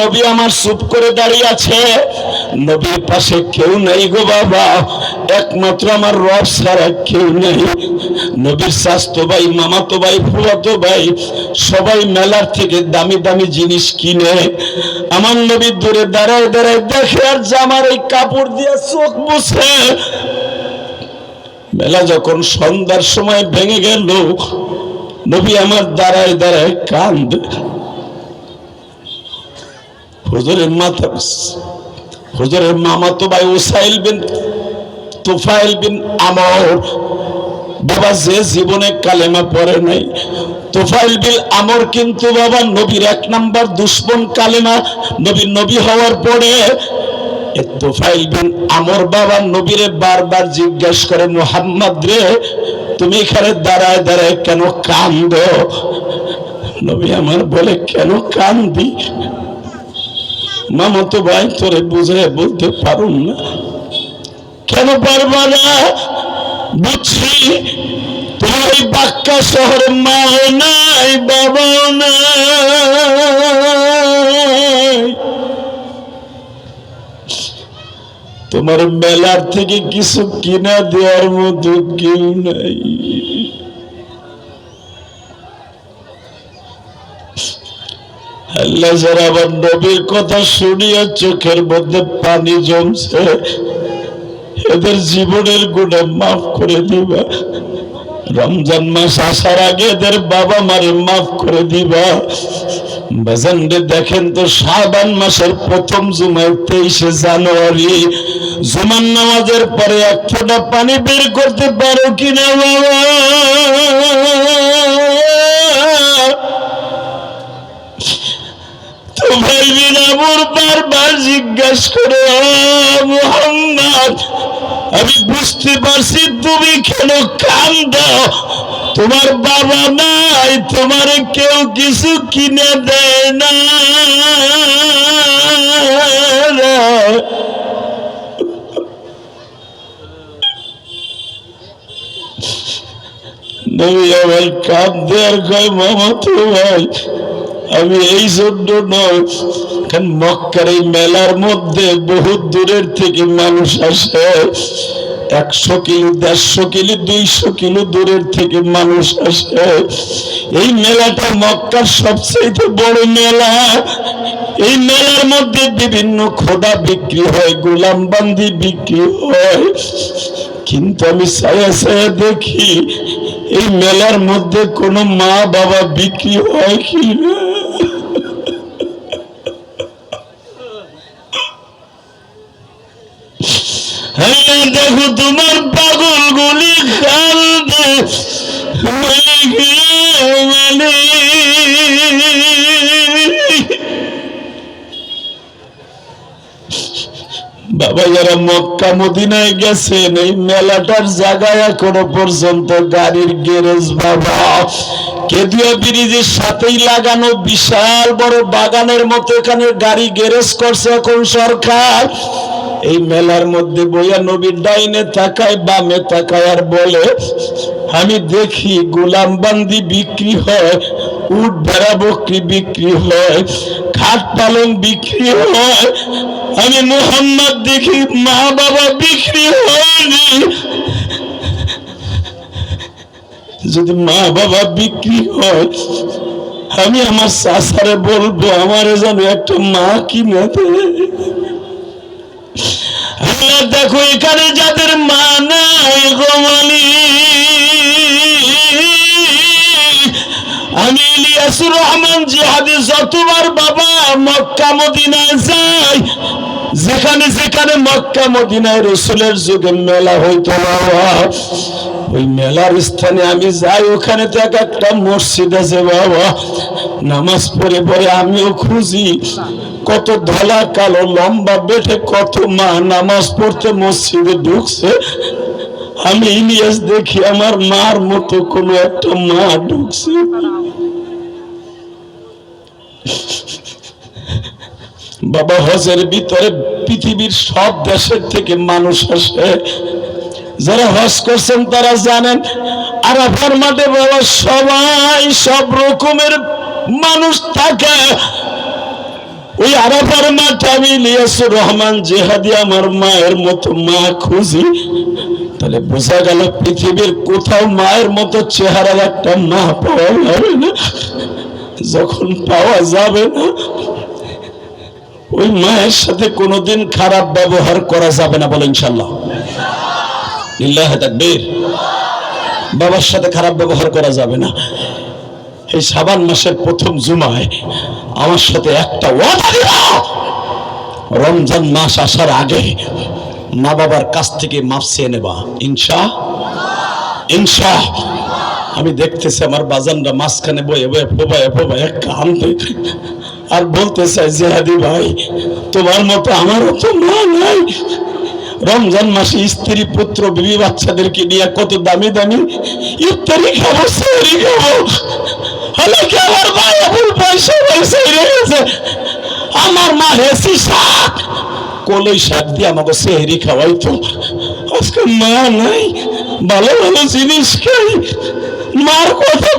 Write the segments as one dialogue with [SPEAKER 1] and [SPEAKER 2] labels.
[SPEAKER 1] নবী আমার চুপ করে দাঁড়িয়ে আছে। নবীর পাশে কেউ নেই গো বাবা। একমাত্র আমার রব ছাড়া কেউ নেই। নবীর স্বাস্থ্য ভাই, মামাতো ভাই, ফুয়াতো ভাই, সবাই মেলার থেকে দামি দামি জিনিস কিনে। আমার নবী দূরে দাঁড়ায় দাঁড়ায় দেখে, আর জামার এই কাপড় দিয়ে চোখ মুছে। মেলা যখন সন্ধ্যার সময় ভেঙে গেল, নবী আমার দাঁড়ায় দাঁড়ায় কান্দ হুজুরের মাথা হুজুরের মামা তো ভাই ওসাইল বিন তুফাইল বিন আমর। বাবা যে জীবনে কালেমা পড়ে নাই, তোফাইল বিল আমর কিন্তু বাবা নবীর এক নাম্বার দুশ্মন কালেমা নবী নবী হওয়ার পরে তোফাইল বিন আমর বাবা নবীরে বারবার জিজ্ঞেস করে, মোহাম্মদ রে, তুমি এখানে দাঁড়ায় দাঁড়ায় কেন কান্দ? নবী আমার বলে, কেন কান্দি? মামাতো ভাই, তোরে বুঝে বলতে পারুন না। কেন পারবা না? বুঝছি, তোমার বাক্কা শহরে মাও নাই বাবাও নাই। তোমার মেলার থেকে কিছু কিনা দেওয়ার মতো কেউ নাই। আল্লাহ নবীর কথা শুনিয়া চোখের মধ্যে পানি জমছে। এদের জীবনের গুণে মাফ করে দিবা। রমজান মাস আসার আগে এদের বাবা মারে মাফ করে দিবা। দেখেন তো শাবান মাসের প্রথম জুমায় তেইশে জানুয়ারি। জুমার নামাজের পরে এক ফোঁটা পানি বের করতে পারো কিনা বাবা? ভাই বিনামুর বারবার জিজ্ঞাসা করে মোহাম্মদ, আমি বুঝতে পারছি তুমি কেন কান্দ? তোমার বাবা নাই, তোমার কেউ কিছু কিনে দেয় না। নবী আমার আর কয়, মামা তো ভাই আমি এই জন্য নয় মক্কার এই মেলার মধ্যে বহু দূরের থেকে মানুষ আসে। একশো কিলো, দেড়শো কিলো, দুইশো কিলো দূরের থেকে মানুষ আসে। এই মেলাটা মক্কার সবচেয়ে বড় মেলা। এই মেলার মধ্যে বিভিন্ন খোদা বিক্রি হয়, গোলাম বান্দি বিক্রি হয়। কিন্তু আমি ছায়া ছায়া দেখি, এই মেলার মধ্যে কোনো মা বাবা বিক্রি হয় কি না? হ্যাঁ দেখো তোমার পাগল গুলি বাবা, যারা মক্কা মদিনায় গেছেন এই মেলাটার জায়গায় এখনও পর্যন্ত গাড়ির গ্যারেজ, বাবা। কেদুয়া ব্রিজের সাথেই লাগানো বিশাল বড় বাগানের মতো এখানে গাড়ি গ্যারেজ করছে এখন সরকার। এই মেলার মধ্যে বইয়া নবীর ডাইনে তাকায় বামে তাকায় আর বলে, আমি দেখি গোলাম বান্দি বিক্রি হয়, উট ভেড়া বকরি বিক্রি হয়, খাট পালং বিক্রি হয়, আমি মোহাম্মদ দেখি মা বাবা বিক্রি হয়নি। যদি মা বাবা বিক্রি হয়, আমি আমার চাষারে বলব, আমার যেন একটা মা কিনে দেয় দেখো, এখানে যাদের মা গোমালি আমি ইলিয়াসুর রহমান জিহাদি যতবার বাবা, মক্কা মদিনায় যাই, যেখানে যেখানে মক্কা মদিনায় রসুলের যুগে মেলা হইতো বাবা ওই মেলার স্থানে আমি যাই, ওখানে তো এক একটা মসজিদ আছে বাবা। নামাজ পড়ে পড়ে আমিও খুঁজি। কত ধলা কালো লম্বা বেঠে কত মা নামাজ পড়তে মসজিদে ঢুকছে। আমি ইলিয়াস দেখি আমার মার মতো কোনো একটা মা ঢুকছে। বাবা হজের ভিতরে পৃথিবীর সব দেশের থেকে মানুষ আসে। যারা হজ করছেন তারা জানেন, আরাফার মাঠে বাবা সবাই সব রকমের মানুষ থাকে। ওই আরাফার মাঠে আমি ইলিয়াসুর রহমান জেহাদি আমার মায়ের মতো মা খুঁজি, তাহলে বোঝা গেল পৃথিবীর কোথাও মায়ের মতো চেহারার একটা মা পাওয়া যাবে না। যখন পাওয়া যাবে না, ওই মায়ের সাথে কোনোদিন খারাপ ব্যবহার করা যাবে না বলে ইনশাল্লাহ বাবার সাথে খারাপ ব্যবহার করা যাবে না। এই সাবান মাসের প্রথম জুমায় আমার সাথে একটা ওয়াদা রমজান মাস আসার আগে মা বাবার কাছ থেকে মাপ চেয়ে নেবা। ইনশা? ইনশা। আমি দেখতেছি আমার বাজানরা মাঝখানে বয়ে বয়ে ফোবায় ফোবায় কান্দে আর বলতে চাই, জেহাদি ভাই, তোমার মতো আমারও তো মা নাই। রমজান মাসে স্ত্রী, পুত্র, বিবি, বাচ্চাদেরকে নিয়ে কত দামি দামি ইফতারি খাব সেহরি খাব। আমার মা এমন পয়সা পয়সা আমার মা হেসি শাক, কলই শাক দিয়ে আমাকে খাওয়াইতো। আজকে মা নাই, ভালো ভালো জিনিস খাই। মার কথা।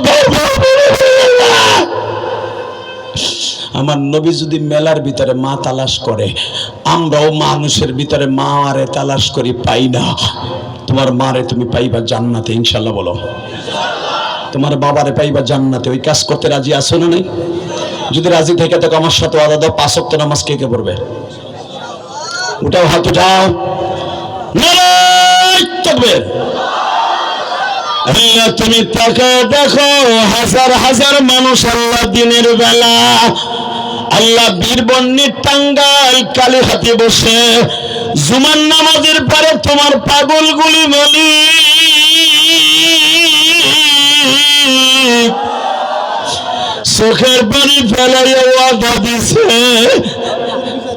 [SPEAKER 1] আমার নবী যদি মেলার ভিতরে মা তালাশ করে, আমরাও মানুষের ভিতরে মা আরে তালাশ করি পাই না। তোমার মারে তুমি পাইবা জান্নাতে, ইনশাল্লাহ বলো। তোমার বাবারে পাইবা জান্নাতে। ওই কাজ করতে রাজি আছো না নাই? যদি রাজি থেকে তো আমার সাথে আদা দাও, পাঁচ ওয়াক্ত নামাজ কে কে পড়বে? উঠাও হাত, উঠাও। তুমি তাকে দেখো, হাজার হাজার মানুষ আল্লাহ দিনের বেলা। আল্লাহ বীরবন্নির টাঙ্গাল কালী হাতে বসে। জুমান নামাজের পরে তোমার পাগলগুলি বলি। চোখের পানি ফেলাইয়া দিছে।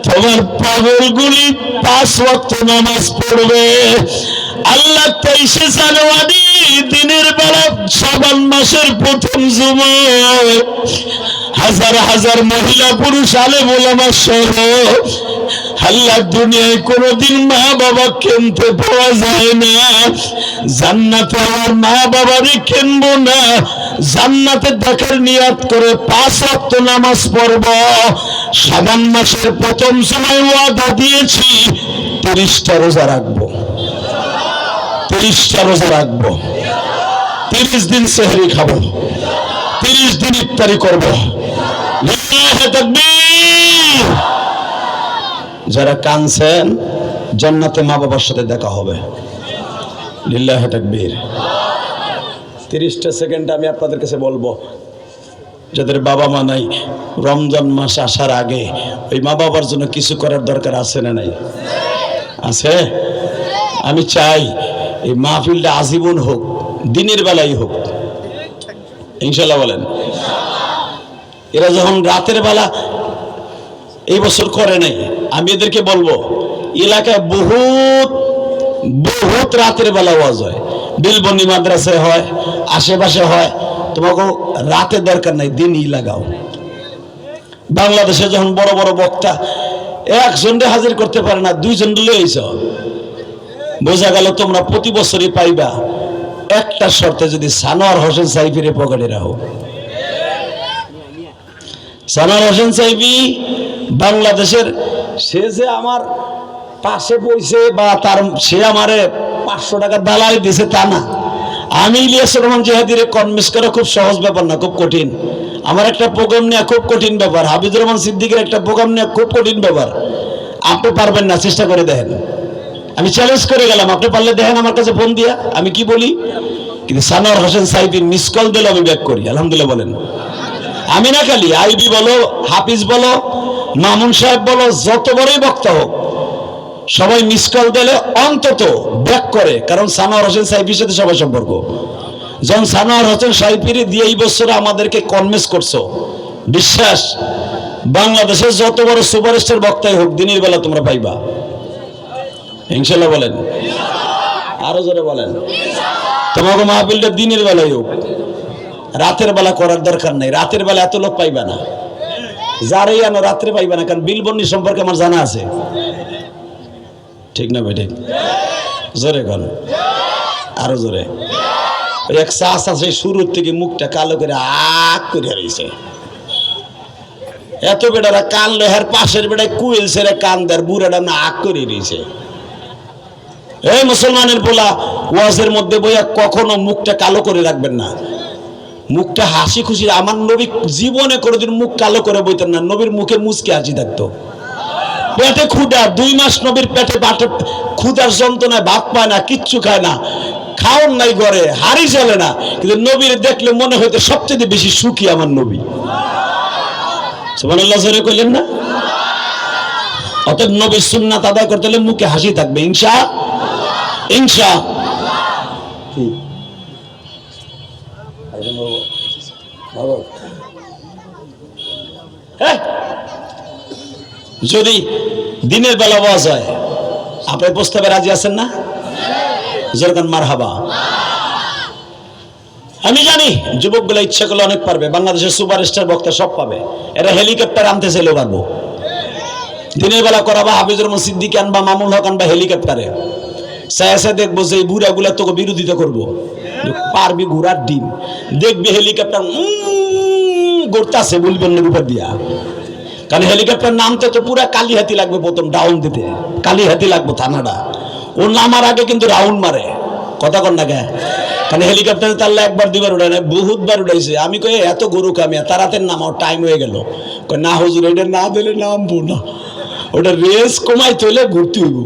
[SPEAKER 1] তোমার পাগলগুলি পাঁচ ওয়াক্ত নামাজ পড়বে। আল্লাহ তেইশে জানুয়ারি দিনের বেলা শ্রাবণ মাসের প্রথম জুমায় হাজার হাজার মহিলা পুরুষ আলে বলামার সহ। আল্লাহ দুনিয়ায় কোনোদিন মা বাবা কিনতে পাওয়া যায় না। জান্নাতে আমার মা বাবারই কিনবো না। জান্নাতে দেখার নিয়াত করে পাঁচ ওয়াক্ত নামাজ পড়ব। সাবান মাসের প্রথম সময় ওয়াদা দিয়েছি, তিরিশটা রোজা রাখব। তিরিশটা রোজা রাখব। তিরিশ দিন সেহরি খাব। তিরিশ দিন ইফতারি করব। যারা কানছেন জান্নাতে মা বাবার সাথে দেখা হবে। লিল্লাহে তাকবীর। তিরিশটা সেকেন্ড আমি আপনাদের কাছে বলব, যাদের বাবা মা নাই, রমজান মাস আসার আগে ওই মা বাবার জন্য কিছু করার দরকার আছে না নাই? আছে? আমি চাই এই মাহফিলটা আজীবন হোক, দিনের বেলায় হোক। ইনশাল্লাহ বলেন। এরা যখন রাতের বেলা এই বছর করে নাই, আমি এদেরকে বলব, এলাকায় বহুত বহুত রাতের বেলা ওয়াজ হয়। বিলবন্দি মাদ্রাসায় হয়, আশেপাশে হয়, তোমাকে রাতে দরকার নাই, দিনই লাগাও। বাংলাদেশে যখন বড় বড় বক্তা এক একজনকে হাজির করতে পারে না, দুইজন লইছ বোঝা গেল তোমরা প্রতি বছরই পাইবা, একটা শর্তে যদি সানোয়ার হোসেন সাইফিরে পকেটে রাখো। সানোয়ার হোসেন সাইফি বাংলাদেশের, সে যে আমার পাশে বইছে বা তার, সে আমারে পাঁচশো টাকা দালালি দিছে তা না। আমি ইলিয়াস রহমান জেহাদিরে কনভিন্স করা খুব সহজ ব্যাপার না, খুব কঠিন। আমার একটা প্রোগ্রাম নেওয়া খুব কঠিন ব্যাপার হাবিজুর রহমান সিদ্দিকের একটা প্রোগ্রাম নেওয়া খুব কঠিন ব্যাপার। আপনি পারবেন না, চেষ্টা করে দেখেন। আমি চ্যালেঞ্জ করে গেলাম, আপনি পারলে দেখেন আমার কাছে ফোন দিয়া, আমি কি বলি? কিন্তু সানোয়ার হোসেন সাইফি মিস কল দিলে, আমি ব্যাক করি, আলহামদুলিল্লাহ বলেন। আমি না খালি, আইবি বলো, হাফিজ বলো, মামুন সাহেব বলো, যত বড়ই বক্তা হোক সবাই মিস কল দিলে অন্তত ব্যাক করে, কারণ সানোয়ার হোসেন সাইফির সাথে সবাই সম্পর্ক। যখন সানোয়ার হোসেন সাইফির দিয়ে এই বছরে আমাদেরকে কনভিন্স করছ, বিশ্বাস, বাংলাদেশের যত বড় সুপারস্টার বক্তাই হোক, দিনের বেলা তোমরা পাইবা। ইনশাল্লাহ বলেন। আরও জোরে বলেন। তোমাকে মাহফিলটা দিনের বেলায় হোক। রাতের বেলা করার দরকার নেই। রাতের বেলা এত লোক পাইবা না। যারাই আনো, রাত্রে পাইবা না, কারণ বিলবন্নি সম্পর্কে আমার জানা আছে। ঠিক না ভাই জোরে কর আরও জোরে। এক চাষ আছে শুরুর থেকে মুখটা কালো করে আক করে রয়েছে এত বেটারা কান লেহার পাশের বেটায় কুয়েল সেরে কান দেয় বুড়াটা না আগ করে দিয়েছে এই মুসলমানের পোলা, ওয়াজের মধ্যে বইয়া কখনো মুখটা কালো করে রাখবেন না। মুখটা হাসি খুশি আমার নবী জীবনে কোনোদিন মুখ কালো করে বইতেন না, নবীর মুখে মুচকে হাসি থাকতো। পেটে ক্ষুদা দুই মাস নবীর পেটে বাটে ক্ষুদার যন্ত্রণায় ভাত পায় না কিচ্ছু খায় না। খাওন নাই ঘরে হাড়ি চলে না। কিন্তু নবীর দেখলে মনে হইতে সবচেয়ে বেশি সুখী আমার নবী। সুবহানাল্লাহ জোরে কইলেন না? অতএব নবীর সুন্নাত আদায় করতে হলে মুখে হাসি থাকবে ইনশা ইনশা। হ্যাঁ? যদি দিনের বেলা বস হয় আপনি প্রস্তাবে রাজি আছেন না? যেরকম মার হাবা আমি জানি, যুবকগুলো ইচ্ছা করলে অনেক পারবে, বাংলাদেশের সুপারস্টার বক্তা সব পাবে। এরা হেলিকপ্টার আনতে চাইলেও পারব দিনের বেলা করাবা হাফিজুর রহমান সিদ্দিক আনবা মামুল হক আনবা হেলিকপ্টারে। সায়াসা দেখব যে এই বুড়াগুলা তোকে বিরোধিতা করব। পারবি ঘোড়ার ডিম। দেখবি হেলিকপ্টার গড়তাছে বলবেন না উপর দিয়া। কারণ হেলিকপ্টার নামতে তো পুরা কালিহাতি লাগবে প্রথম ডাউন দিতে। কালিহাতি লাগবে থানাটা। ও নামার আগে কিন্তু রাউন্ড মারে। কথা কর না কে? কারণ হেলিকপ্টারে তাহলে একবার দুবার উড়ায় না বহুতবার উড়াইছে। আমি কই এত গরু কামিয়া তারাতে নামাও টাইম হয়ে গেল। কই, না হুজুর, এটা না দিলে নামবো না। ওটা রেস কমাই তোলে ঘুরতে হইব।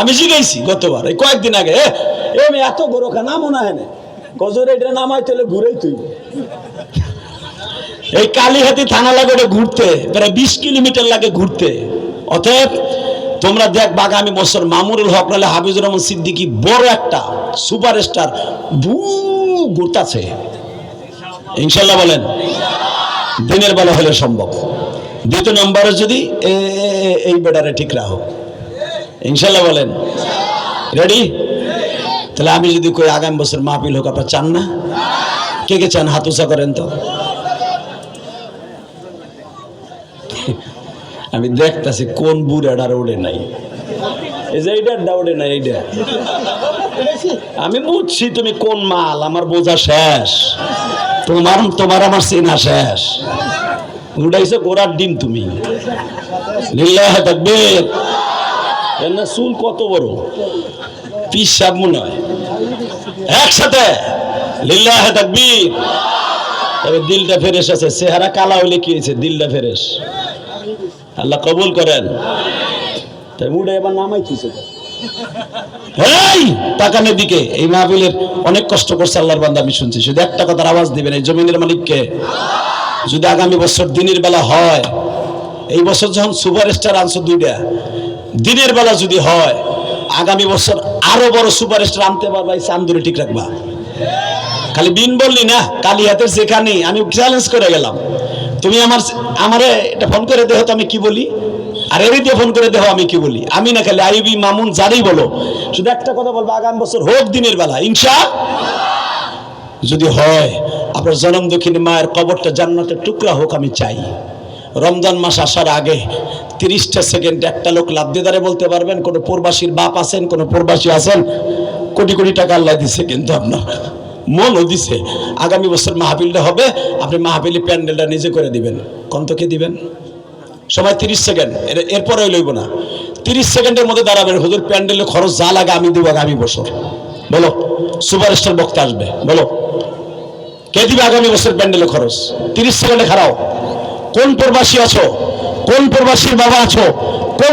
[SPEAKER 1] আমি শিখাইছি গতবার, এই কয়েকদিন আগে, এ আমি এত গরু খা নামো না হেনে গজর এটা নামাই তোলে ঘুরেই তুই এই কালীহাতি থানা লাগে ওটা ঘুরতে প্রায় বিশ কিলোমিটার লাগে ঘুরতে। অতএব তোমরা দেখ আগামী বছর মামুরুল হক নাহলে হাফিজুর রহমান সিদ্দিকি বড় একটা সুপারস্টার ভু ঘুরতাছে। ইনশাল্লাহ বলেন, দিনের বেলা হলে সম্ভব। দ্বিতীয় নম্বরে যদি এই বেটারে ঠিক রাখো। ইনশাল্লাহ বলেন, রেডি? তাহলে আমি যদি কই আগামী বছর মাহফিল হোক, আপনার চান না? কে কে চান? হাতুসা করেন তো। আমি দেখতাছি কোন বুড়াটার ওড়ে নাই। এই যে নাই এইটা আমি বুঝছি তুমি কোন মাল, আমার বোঝা শেষ। তোমার তোমার আমার চেনা শেষ। উড়াইছে গোড়ার ডিম তুমি। লিল্লাহ না চুল কত বড়? পিসাব মনে হয়। একসাথে। লিল্লাহ থাকবি দিলটা ফেরেশ আছে, চেহারা কালা হইলে কি হয়েছে? দিলটা ফেরেশ। আল্লাহ কবুল করেন। তাই মুডে এবার নামাইতেছে এই তাকানের দিকে। এই মাহফিলের অনেক কষ্ট করছে আল্লাহর বান্দা আমি শুনছি। শুধু একটা কথার আওয়াজ দিবেন এই জমিনের মালিককে। যদি আগামী বছর দিনের বেলা হয় এই বছর যখন সুপার স্টার আনছো দুইটা দিনের বেলা যদি হয় আগামী বছর আরও বড় সুপার স্টার আনতে পারবা এই চান্দুরে ঠিক রাখবা। খালি বিন বললি না কালী হাতের যেখানে আমি চ্যালেঞ্জ করে গেলাম। তুমি আমার আমারে এটা ফোন করে দেহ তো আমি কি বলি? আর এরই দিয়ে ফোন করে দেহ আমি কি বলি? আমি না খালি আইবি মামুন যারই বলো। শুধু একটা কথা বলব, আগামী বছর হোক দিনের বেলা, ইনশা যদি হয়, আপনার জনম দক্ষিণী মায়ের কবরটা জান্নাতের টুকরা হোক আমি চাই। রমজান মাস আসার আগে তিরিশটা সেকেন্ড একটা লোক লাভ দিদারে বলতে পারবেন, কোনো প্রবাসীর বাপ আছেন, কোনো প্রবাসী আছেন, কোটি কোটি টাকা আল্লাহ দিছে কিন্তু আপনার। মনও দিছে আগামী বছর মাহফিলটা হবে, আপনি মাহফিলি প্যান্ডেলটা নিজে করে দিবেন। কন্তকে দিবেন? সময় তিরিশ সেকেন্ড এরপরে লইব না। তিরিশ সেকেন্ডের মধ্যে দাঁড়াবেন। হুজুর, প্যান্ডেলে খরচ যা লাগে আমি দেবো আগামী বছর। বলো, সুপারস্টার বক্তা আসবে। বলো, কে দিবে আগামী বছর প্যান্ডেলে খরচ? তিরিশ সেকেন্ডে খারাও। কোন প্রবাসী আছো? কোন প্রবাসীর বাবা আছো? কোন